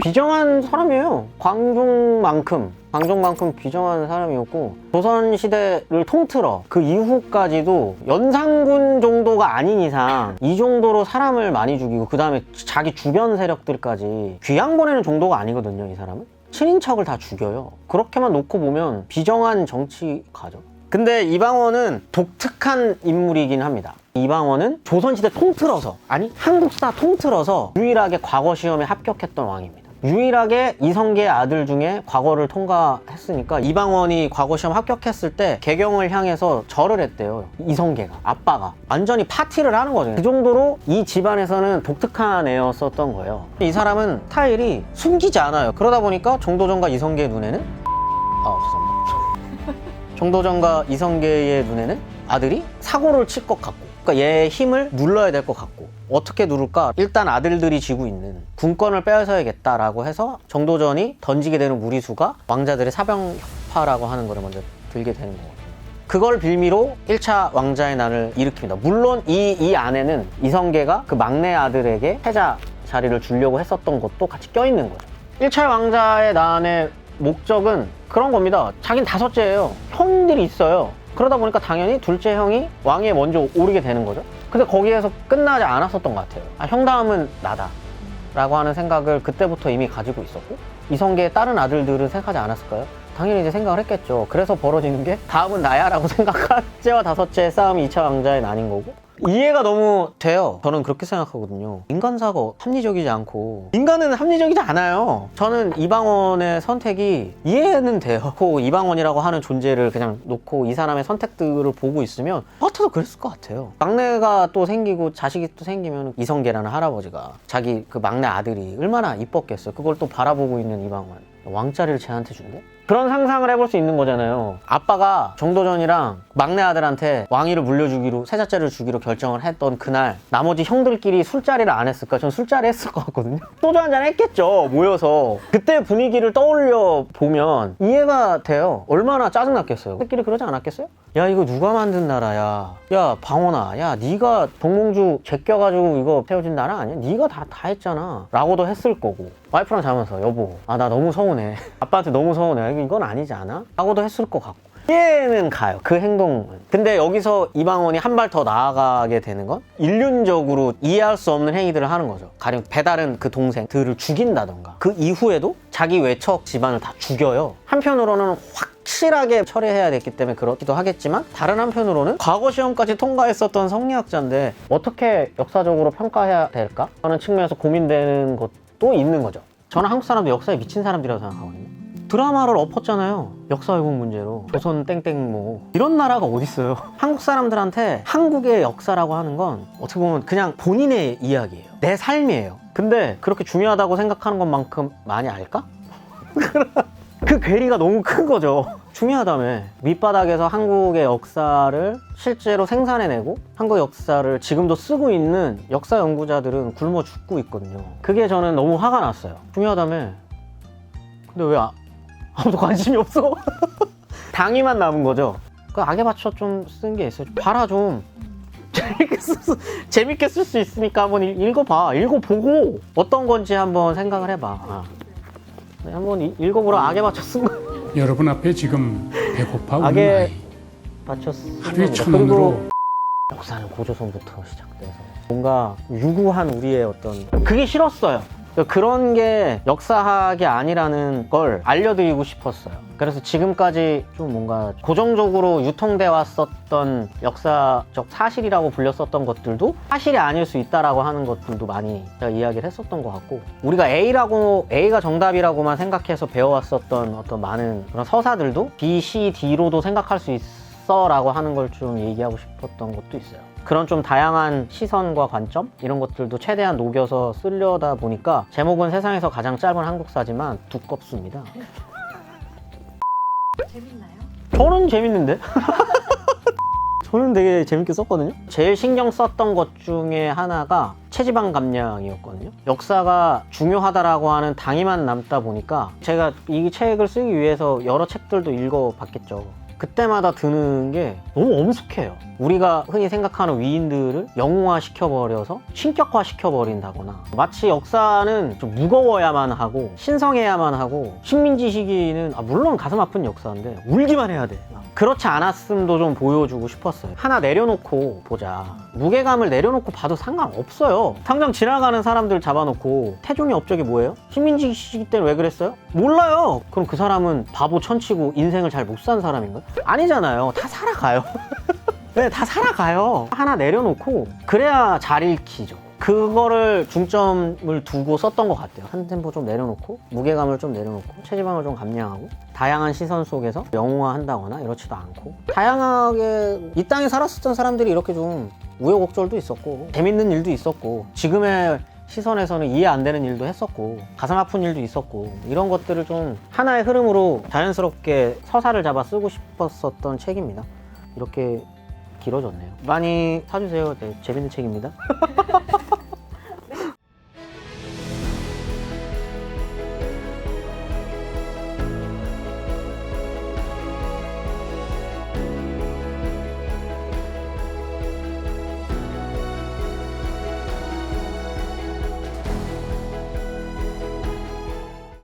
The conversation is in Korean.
비정한 사람이에요. 광종만큼 광종만큼 비정한 사람이었고 조선 시대를 통틀어 그 이후까지도 연산군 정도가 아닌 이상 이 정도로 사람을 많이 죽이고 그 다음에 자기 주변 세력들까지 귀양 보내는 정도가 아니거든요. 이 사람은 친인척을 다 죽여요. 그렇게만 놓고 보면 비정한 정치가죠. 근데 이방원은 독특한 인물이긴 합니다. 이방원은 조선시대 통틀어서 아니 한국사 통틀어서 유일하게 과거 시험에 합격했던 왕입니다. 유일하게 이성계의 아들 중에 과거를 통과했으니까 이방원이 과거 시험 합격했을 때 개경을 향해서 절을 했대요. 이성계가 아빠가 완전히 파티를 하는 거죠. 그 정도로 이 집안에서는 독특한 애였었던 거예요. 이 사람은 스타일이 숨기지 않아요. 그러다 보니까 정도전과 이성계의 눈에는 아 죄송합니다. 정도전과 이성계의 눈에는 아들이 사고를 칠 것 같고 그러니까 얘의 힘을 눌러야 될 것 같고 어떻게 누를까 일단 아들들이 지고 있는 군권을 빼앗아야겠다라고 해서 정도전이 던지게 되는 무리수가 왕자들의 사병 협파라고 하는 거를 먼저 들게 되는 거거든요 그걸 빌미로 1차 왕자의 난을 일으킵니다 물론 이, 이 안에는 이성계가 그 막내 아들에게 패자 자리를 주려고 했었던 것도 같이 껴있는 거죠 1차 왕자의 난의 목적은 그런 겁니다. 자긴 다섯째예요. 형들이 있어요. 그러다 보니까 당연히 둘째 형이 왕위에 먼저 오르게 되는 거죠. 근데 거기에서 끝나지 않았었던 것 같아요. 아, 형 다음은 나다. 라고 하는 생각을 그때부터 이미 가지고 있었고 이성계의 다른 아들들은 생각하지 않았을까요? 당연히 이제 생각을 했겠죠. 그래서 벌어지는 게 다음은 나야 라고 생각한 째와 다섯째의 싸움이 2차 왕자의 난인 거고 이해가 너무 돼요. 저는 그렇게 생각하거든요. 인간사가 합리적이지 않고 인간은 합리적이지 않아요. 저는 이방원의 선택이 이해는 돼요. 그 이방원이라고 하는 존재를 그냥 놓고 이 사람의 선택들을 보고 있으면 같아도 그랬을 것 같아요. 막내가 또 생기고 자식이 또 생기면 이성계라는 할아버지가 자기 그 막내 아들이 얼마나 이뻤겠어요. 그걸 또 바라보고 있는 이방원. 왕자리를 쟤한테 준대? 그런 상상을 해볼 수 있는 거잖아요. 아빠가 정도전이랑 막내 아들한테 왕위를 물려주기로 세자째를 주기로 결정을 했던 그날 나머지 형들끼리 술자리를 안 했을까? 전 술자리 했을 것 같거든요. 소주 한잔 했겠죠. 모여서 그때 분위기를 떠올려 보면 이해가 돼요. 얼마나 짜증났겠어요. 그끼리 그러지 않았겠어요? 야 이거 누가 만든 나라야? 야 방원아, 야 네가 동몽주 제껴가지고 이거 세워진 나라 아니야? 네가 다 다 했잖아. 라고도 했을 거고 와이프랑 자면서 여보, 아 나 너무 서운해. 아빠한테 너무 서운해. 이건 아니지 않아? 라고도 했을 것 같고. 이해는 가요. 그 행동은. 근데 여기서 이방원이 한 발 더 나아가게 되는 건 인륜적으로 이해할 수 없는 행위들을 하는 거죠. 가령 배다른 그 동생들을 죽인다던가. 그 이후에도 자기 외척 집안을 다 죽여요. 한편으로는 확실하게 처리해야 됐기 때문에 그렇기도 하겠지만 다른 한편으로는 과거 시험까지 통과했었던 성리학자인데 어떻게 역사적으로 평가해야 될까 하는 측면에서 고민되는 것도 있는 거죠. 저는 한국 사람도 역사에 미친 사람들이라고 생각하거든요. 드라마를 엎었잖아요. 역사 왜곡 문제로. 조선 땡땡 뭐. 이런 나라가 어딨어요. 한국 사람들한테 한국의 역사라고 하는 건 어떻게 보면 그냥 본인의 이야기예요. 내 삶이에요. 근데 그렇게 중요하다고 생각하는 것만큼 많이 알까? 그 괴리가 너무 큰 거죠. 중요하다며. 밑바닥에서 한국의 역사를 실제로 생산해내고 한국 역사를 지금도 쓰고 있는 역사 연구자들은 굶어 죽고 있거든요. 그게 저는 너무 화가 났어요. 중요하다며. 근데 왜 아, 아무도 관심이 없어? 당위만 남은 거죠. 그 악에 맞춰 좀쓴 게 있어요. 봐라 좀. 재밌게 쓸 수, 있으니까 한번 읽- 읽어봐. 읽어보고 어떤 건지 한번 생각을 해봐. 아. 네, 한번 이- 읽어보라. 악에 맞춰 쓴 거. 여러분 앞에 지금 배고파 우는 악에 아이 쓴 하루에. 천 원으로 역사는 고조선부터 시작돼서 뭔가 유구한 우리의 어떤 그게 싫었어요. 그러니까 그런 게 역사학이 아니라는 걸 알려드리고 싶었어요. 그래서 지금까지 좀 뭔가 고정적으로 유통돼 왔었던 역사적 사실이라고 불렸었던 것들도 사실이 아닐 수 있다라고 하는 것들도 많이 제가 이야기를 했었던 것 같고 우리가 A라고 A가 정답이라고만 생각해서 배워왔었던 어떤 많은 그런 서사들도 B, C, D로도 생각할 수 있어라고 하는 걸 좀 얘기하고 싶었던 것도 있어요. 그런 좀 다양한 시선과 관점 이런 것들도 최대한 녹여서 쓰려다 보니까 제목은 세상에서 가장 짧은 한국사지만 두껍습니다. 재밌나요? 저는 재밌는데? 저는 되게 재밌게 썼거든요. 제일 신경 썼던 것 중에 하나가 체지방 감량이었거든요. 역사가 중요하다라고 하는 당위만 남다 보니까 제가 이 책을 쓰기 위해서 여러 책들도 읽어봤겠죠. 그때마다 드는 게 너무 엄숙해요. 우리가 흔히 생각하는 위인들을 영웅화 시켜버려서 신격화 시켜버린다거나 마치 역사는 좀 무거워야만 하고 신성해야만 하고 식민지 시기는 아, 물론 가슴 아픈 역사인데 울기만 해야 돼. 그렇지 않았음도 좀 보여주고 싶었어요. 하나 내려놓고 보자. 무게감을 내려놓고 봐도 상관없어요. 당장 지나가는 사람들 잡아놓고 태종의 업적이 뭐예요? 식민지 시기 때는 왜 그랬어요? 몰라요. 그럼 그 사람은 바보 천치고 인생을 잘 못 산 사람인가요? 아니잖아요. 다 살아가요 네, 다 살아가요. 하나 내려놓고 그래야 잘 읽히죠. 그거를 중점을 두고 썼던 것 같아요. 한 템포 좀 내려놓고 무게감을 좀 내려놓고 체지방을 좀 감량하고 다양한 시선 속에서 영웅화한다거나 이렇지도 않고 다양하게 이 땅에 살았었던 사람들이 이렇게 좀 우여곡절도 있었고 재밌는 일도 있었고 지금의 시선에서는 이해 안 되는 일도 했었고 가슴 아픈 일도 있었고 이런 것들을 좀 하나의 흐름으로 자연스럽게 서사를 잡아 쓰고 싶었었던 책입니다. 이렇게 길어졌네요. 많이 사주세요. 네, 재밌는 책입니다.